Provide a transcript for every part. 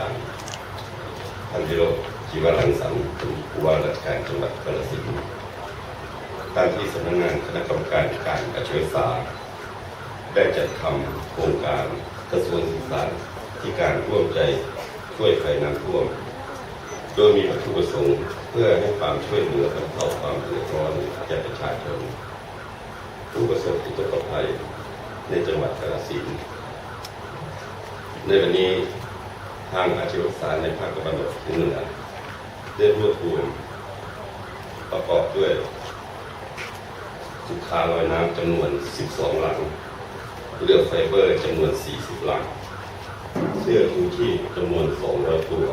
การท่านวิโรธชีวรังสรรค์เป็นผู้ว่าราชการจังหวัดกาฬสินธุ์ท่านที่สำนักงานคณะกรรมการการอาชีวศึกษาได้จัดทำโครงการกระทรวงศึกษาที่การร่วมใจช่วยภัยน้ำท่วม โดยมีวัตถุประสงค์เพื่อให้ความช่วยเหลือบรรเทาความเดือดร้อนแก่ประชาชนผู้ประสบอุทกภัยในจังหวัดกาฬสินธุ์ในวันนี้ ทางอาชีวศึกษาในภาคตะวันออกเฉียงเหนือได้รวบรวมประกอบด้วยสุขาลอยน้ำจำนวน 12 หลัง เรือไฟเบอร์จำนวน 40 หลัง เสื้อชูชีพจำนวน 200 ตัว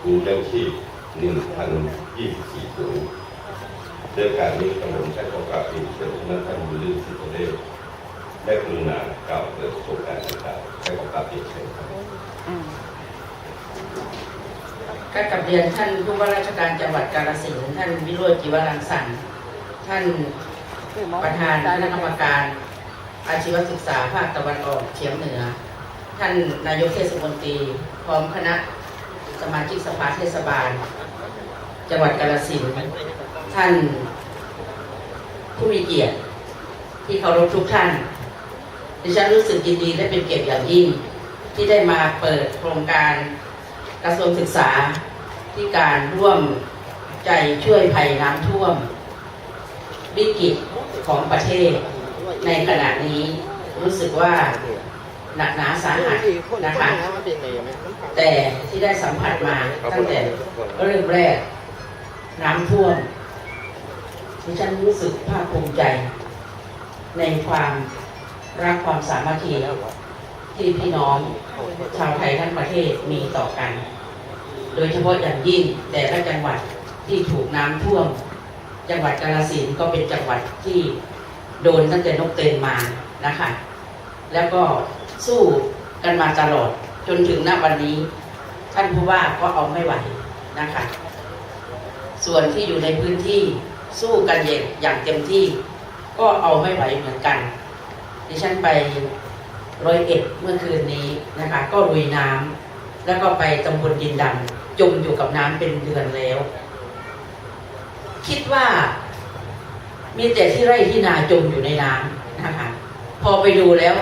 ถุงยังชีพ1,024ถุงเรื่องการนี้กำหนดใช้โอกาสที่เชิญท่านท่านบุญลือสิทธิเดชได้กรุณากล่าวเปิดโครงการดังกล่าวใช้โอกาสที่เชิญครับ ก็กับเรียนท่านผู้ว่าราชการจังหวัดกาฬสินธุ์ท่านวิโรจน์จิวรังสรรค์ท่านประธานคณะกรรมการ อาชีวศึกษาภาคตะวันออกเฉียงเหนือ ท่านนายกเทศมนตรีพร้อมคณะสมาชิกสภาเทศบาล จังหวัดกาฬสินธุ์ท่านผู้มีเกียรติที่เคารพทุกท่าน ดิฉันรู้สึกยินดีและเป็นเกียรติอย่างยิ่งที่ได้มาเปิดโครงการ กระทรวงศึกษาที่การร่วมใจช่วยภัยน้ำท่วม วิกฤตของประเทศ ในขณะนี้รู้สึกว่าหนักหนาสาหัสนะคะแต่ที่ได้สัมผัสมาตั้งแต่เริ่มแรก น้ำท่วมดิฉันรู้สึกภาคภูมิใจ ในความรักความสามัคคี ที่พี่น้องชาวไทยทั้งประเทศมีต่อกัน โดยเฉพาะอย่างยิ่งแต่ละจังหวัดที่ถูกน้ำท่วม จังหวัดกาฬสินก็เป็นจังหวัดที่โดนตั้งแต่นกเต็นมานะคะแล้วก็สู้กันมาตลอดจนถึงณวันนี้ ท่านผู้ว่าก็เอาไม่ไหวนะคะ ส่วนที่อยู่ในพื้นที่สู้กันอย่างเต็มที่ ก็เอาไม่ไหวเหมือนกัน ดิฉันไป ร้อยเอ็ดเมื่อคืนนี้นะคะ ก็ลุยน้ำแล้วก็ไปตำบลดินดำจมอยู่กับน้ำเป็นเดือนแล้ว คิดว่า มีแต่ที่ไร่ที่นาจมอยู่ในน้ำนะคะ พอไปดูแล้ว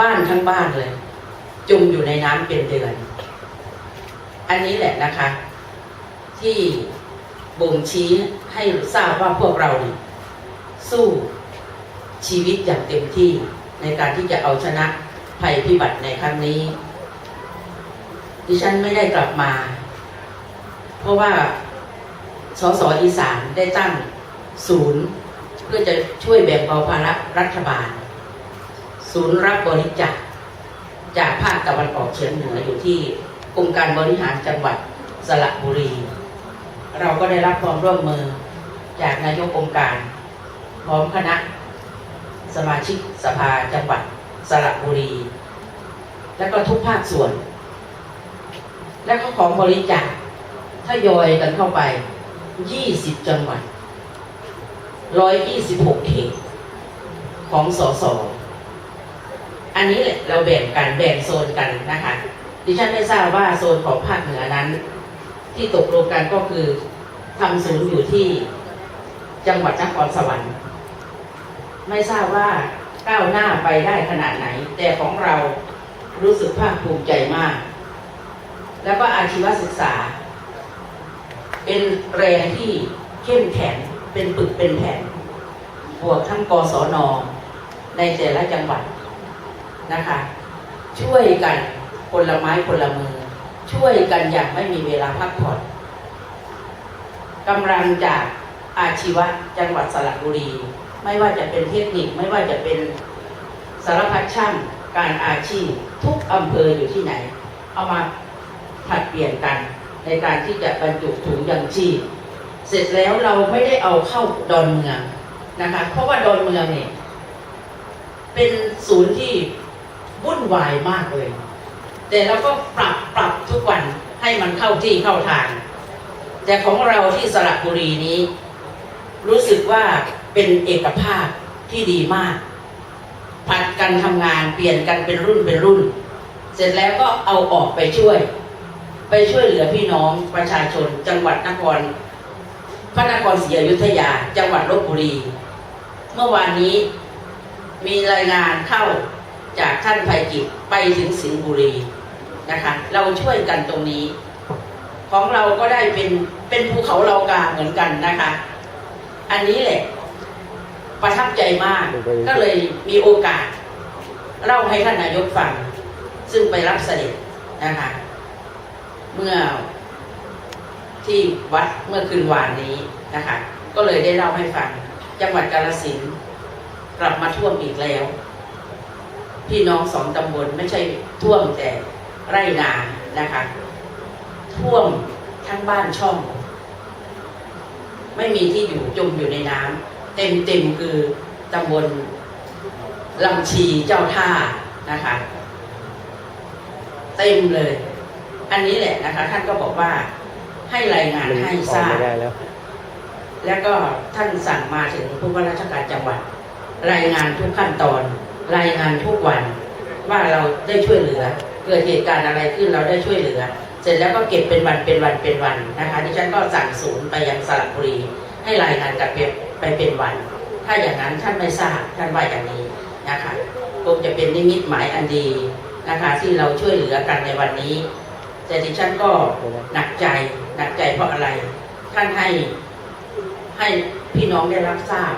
บ้านทั้งบ้านเลย จมอยู่ในน้ำเป็นเดือน อันนี้แหละนะคะ ที่บ่งชี้ให้ทราบว่าพวกเราสู้ชีวิตอย่างเต็มที่ ในการที่จะเอาชนะภัยพิบัติในครั้งนี้ ดิฉันไม่ได้กลับมา เพราะว่าสสอีสานได้ตั้งศูนย์เพื่อจะช่วยแบ่งเบาภาระรัฐบาล ศูนย์รับบริจาคจากภาคตะวันออกเฉียงเหนืออยู่ที่องค์การบริหารจังหวัดสระบุรี เราก็ได้รับความร่วมมือจากนายกองค์การพร้อมคณะ สมาชิกสภาจังหวัดสระบุรี แล้วก็ทุกภาคส่วน และก็ของบริจาคทยอยกันเข้าไป 20 จังหวัด 126 เขตของสสอันนี้แหละเราแบ่งกันแบ่งโซนกันนะคะ ดิฉันไม่ทราบว่าโซนของภาคเหนือนั้น ที่ตกลงกันก็คือทำศูนย์อยู่ที่จังหวัดนครสวรรค์ ไม่ทราบว่าก้าวหน้าไปได้ขนาดไหน แต่ของเรารู้สึกภาคภูมิใจมาก แล้วก็อาชีวศึกษา เป็นแรงที่เข้มแข็งเป็นปึกเป็นแผ่นบวกทั้งกศนในแต่ละจังหวัดนะคะ ช่วยกันคนละไม้คนละมือ ช่วยกันอย่างไม่มีเวลาพักผ่อนกำลังจากอาชีวะจังหวัดสระบุรี ไม่ว่าจะเป็นเทคนิคไม่ว่าจะเป็นสารพัดช่างการอาชีพทุกอำเภออยู่ที่ไหน เอามาผัดเปลี่ยนกันในการที่จะบรรจุถุงยังชีพเสร็จแล้วเราไม่ได้เอาเข้าดอนเมืองนะคะเพราะว่าดอนเมืองเนี่ยเป็นศูนย์ที่วุ่นวายมากเลย แต่เราก็ปรับปรับทุกวันให้มันเข้าที่เข้าทาง แต่ของเราที่สระบุรีนี้ รู้สึกว่า เป็นเอกภาพที่ดีมากผัดกันทำงานเปลี่ยนกันเป็นรุ่นเป็นรุ่น เสร็จแล้วก็เอาออกไปช่วย ไปช่วยเหลือพี่น้องประชาชน จังหวัดนคร พระนครศรีอยุธยา จังหวัดลบบุรี เมื่อวานนี้มีรายงานเข้าจากท่านภัยกิจไปถึงสิงห์บุรีนะคะ เราช่วยกันตรงนี้ ของเราก็ได้เป็นเป็นภูเขาเรากาเหมือนกันนะคะ อันนี้แหละ ประทับใจมาก ก็เลยมีโอกาส เล่าให้ท่านนายกฟัง ซึ่งไปรับเสด็จนะคะเมื่อที่วัดเมื่อคืนวานนี้นะคะ ก็เลยได้เล่าให้ฟัง จังหวัดกาฬสินธุ์กลับมาท่วมอีกแล้ว พี่น้องสองตำบลไม่ใช่ท่วมแต่ไร่นานะคะ ท่วมทั้งบ้านช่อง ไม่มีที่อยู่จมอยู่ในน้ำ เต็มเต็มๆคือตำบลลำชีเจ้าท่านะคะ เต็มเลย อันนี้แหละนะคะ ท่านก็บอกว่าให้รายงานให้ทราบไม่ได้แล้วแล้วก็ท่านสั่งมาถึงผู้ว่าราชการจังหวัด รายงานทุกขั้นตอน รายงานทุกวันว่าเราได้ช่วยเหลือ เกิดเหตุการณ์อะไรขึ้นเราได้ช่วยเหลือ เสร็จแล้วก็เก็บเป็นวันเป็นวันเป็นวันนะคะดิฉันก็สั่งศูนย์ไปยังสระบุรีให้รายงานกลับไป ไปเป็นวัน ถ้าอย่างนั้นท่านไม่ทราบท่านว่าอย่างนี้นะคะคงจะเป็นนิมิตหมายอันดีนะคะที่เราช่วยเหลือกันในวันนี้แต่ดิฉันก็หนักใจหนักใจเพราะอะไร ท่านให้ให้พี่น้องได้รับทราบ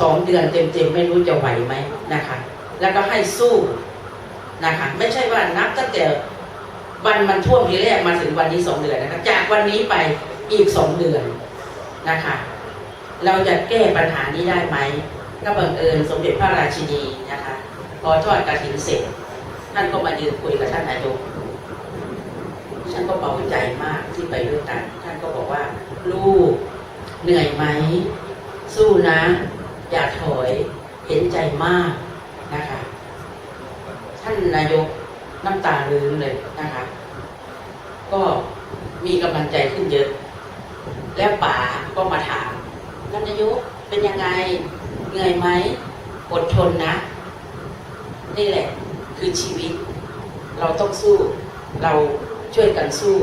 สองเดือนเต็มๆ ไม่รู้จะไหวไหมนะคะ แล้วก็ให้สู้นะคะ ไม่ใช่ว่านับตั้งแต่วันมันท่วมทีแรกมาถึงวันนี้สองเดือนนะคะจากวันนี้ไปอีกสองเดือนนะคะ เราจะแก้ปัญหานี้ได้ไหมก็บังเอิญสมเด็จพระราชินีนะคะพอทอดกระถินเสร็จ ท่านก็มายืนคุยกับท่านนายกฉันก็เบาใจมากที่ไปด้วยกัน ท่านก็บอกว่า ลูกเหนื่อยไหม สู้นะ อย่าถอยเห็นใจมากนะคะ ท่านนายกน้ำตาลื้นเลยนะคะ ก็มีกำลังใจขึ้นเยอะ แล้วป๋าก็มาถาม ท่านนายกเป็นยังไงเหนื่อยไหมอดทนนะ นี่แหละคือชีวิต เราต้องสู้เราช่วยกันสู้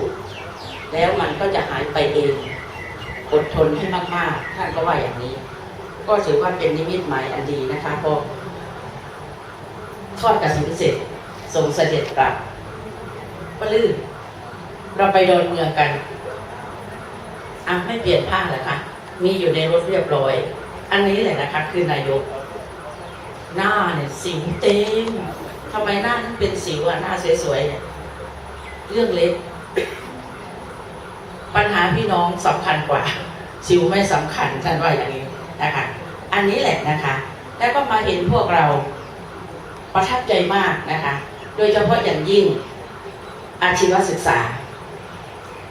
แล้วมันก็จะหายไปเองอดทนให้มากๆ ท่านก็ว่าอย่างนี้ ก็ถือว่าเป็นนิมิตหมายอันดีนะคะพอทอดกระสินเสร็จส่งเสด็จกลับปลื้มเราไปโดนเมืองกันอะไม่เปลี่ยนผ้าเหรอคะ มีอยู่ในรถเรียบร้อย อันนี้แหละนะคะ คือนายก หน้าเนี่ยสิวเต็มทำไมหน้าเป็นสิวอะหน้าสวยๆเนี่ยเรื่องเล็ก ปัญหาพี่น้องสำคัญกว่า สิวไม่สำคัญท่านว่าอย่างนี้นะคะ อันนี้แหละนะคะ แล้วก็มาเห็นพวกเราประทับใจมากนะคะ โดยเฉพาะอย่างยิ่งอาชีวศึกษา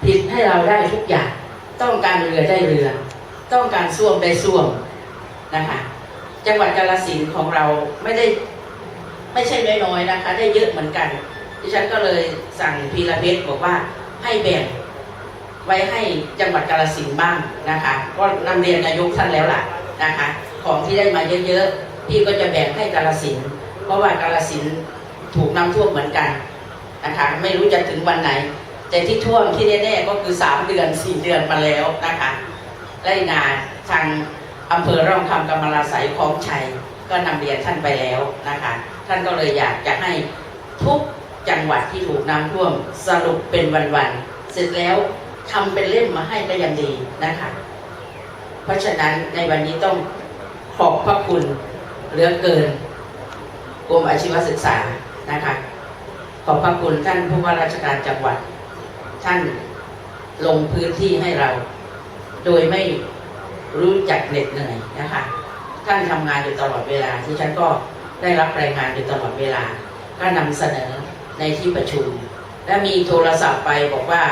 ผิดให้เราได้ทุกอย่าง ต้องการเรือได้เรือ ต้องการส้วมได้ส้วมนะคะจังหวัดกาฬสินของเราไม่ได้ไม่ใช่น้อยๆนะคะ ได้เยอะเหมือนกัน ดิฉันก็เลยสั่งพีระเพชรบอกว่าให้แบ่งไว้ให้จังหวัดกาฬสินบ้างนะคะ ก็นำเรียนนายกท่านแล้วล่ะนะคะ ของที่ได้มาเยอะๆพี่ก็จะแบ่งให้กาฬสินเพราะว่ากาฬสินถูกน้ำท่วมเหมือนกันนะคะ ไม่รู้จะถึงวันไหน แต่ที่ท่วมที่แน่ๆก็คือสามเดือนสี่เดือนมาแล้วนะคะ ไร่นาทางอำเภอร่องคำกำมะลาสายคลองชัย ก็นำเรียนท่านไปแล้วนะคะ ท่านก็เลยอยากจะให้ทุกจังหวัดที่ถูกน้ำท่วมสรุปเป็นวันๆเสร็จแล้วทำเป็นเล่มมาให้ก็ยังดีนะคะ เพราะฉะนั้นในวันนี้ต้องขอบพระคุณเหลือเกินกรมอาชีวศึกษานะคะขอบพระคุณท่านผู้ว่าราชการจังหวัด ท่านลงพื้นที่ให้เรา โดยไม่รู้จักเหน็ดเหนื่อยนะคะ ท่านทำงานอยู่ตลอดเวลาที่ฉันก็ได้รับรายงานอยู่ตลอดเวลา ก็นำเสนอในที่ประชุม และมีโทรศัพท์ไปบอกว่า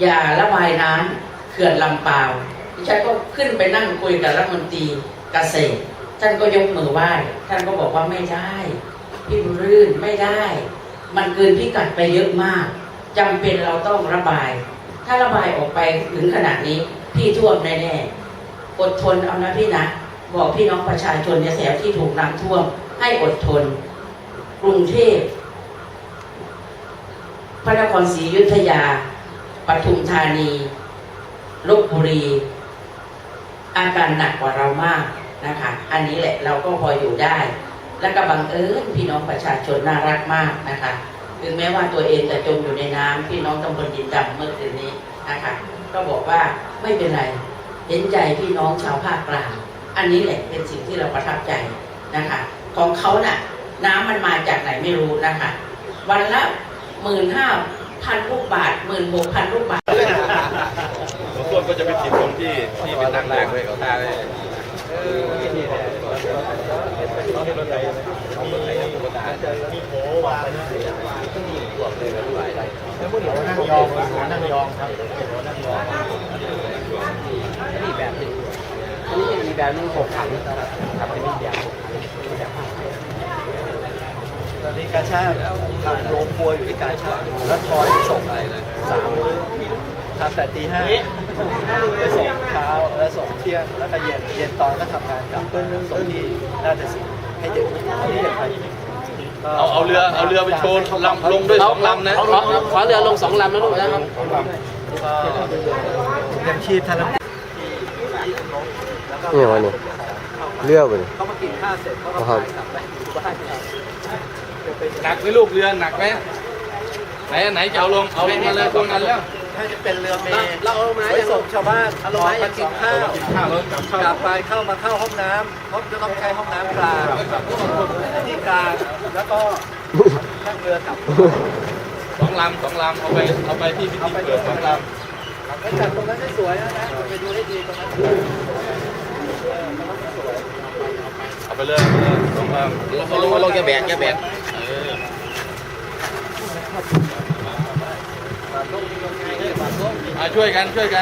อย่าระบายน้ำเขื่อนลำปาวดิฉันก็ขึ้นไปนั่งคุยกับรัฐมนตรีเกษตร ท่านก็ยกมือไหว้ ท่านก็บอกว่าไม่ได้พี่บุรื่นไม่ได้ มันเกินพิกัดไปเยอะมากจำเป็นเราต้องระบาย ถ้าระบายออกไปถึงขนาดนี้พี่ท่วมแน่ๆอดทนเอานะพี่นะ บอกพี่น้องประชาชนในแถวที่ถูกน้ำท่วม ให้อดทน กรุงเทพพระนครศรีอยุธยาปทุมธานีลบบุรี อาการหนักกว่าเรามากนะคะ อันนี้แหละเราก็พออยู่ได้ และก็บังเอิญพี่น้องประชาชนน่ารักมากนะคะ ถึงแม้ว่าตัวเองจะจมอยู่ในน้ำพี่น้องตำบลดินดำเมื่อคืนนี้นะคะก็บอกว่าไม่เป็นไรเห็นใจพี่น้องชาวภาคกลางอันนี้แหละเป็นสิ่งที่เราประทับใจนะคะ ของเขาน่ะ น้ำมันมาจากไหนไม่รู้นะคะ วันละหมื่นห้าพันลูกบาทหมื่นหกพันลูกบาทส่วนก็จะไปติดตรงที่ที่เป็นนั่งแรกเลยเขาท่าเลย นั่งยองนั่งยองครับนั่งยองอันนี้แบบนึงอันนี้จะมีแบบนึงหกขันครับเป็นแบบหกขันตอนนี้การชาติทำโรงครัวอยู่ที่กาชาติแล้วคอยส่งอะไรนะสามมื้อทำแต่ตีห้าไปส่งเช้าแล้วส่งเที่ยงแล้วก็เย็นเย็นตอนก็ทำงานกลับส่งที่น่าจะสิให้เด็กที่เด็กไป เอาเอาเรือเอาเรือไปโชว์ลำลงด้วยสองลำนะขอขอเรือลงสองลำนะลูกนะครับก็ยังชีพท่านแล้วก็นี่วะนี่เลือกไปเลยเขามากินข้าวเสร็จเขาก็พากลับไปอยู่บ้านครับหนักไหมลูกเรือหนักไหมไหนอันไหนจะเอาลงเอาลงมาเลยตรงนั้นแล้วถ้าจะเป็นเรือเมย์เราเอามาไว้อย่างส่งชาวบ้านเอาลงมากินข้าวกินข้าวแล้วกลับเข้ากลับไปเข้ามาเข้าห้องน้ำเขาจะต้องใช้ห้องน้ำกลางที่กลาง แล้วก็นั่งเรือกลับสองลำสองลำเอาไปเอาไปที่พิธีเปิดสองลไปจัดตรงนั้นให้สวยนะนะไปดูให้ดีตรงนั้นำเอาไปเลยเอาไปเลยสองลำลงมาลงแกแบกแกแบกอะช่วยกันช่วยกัน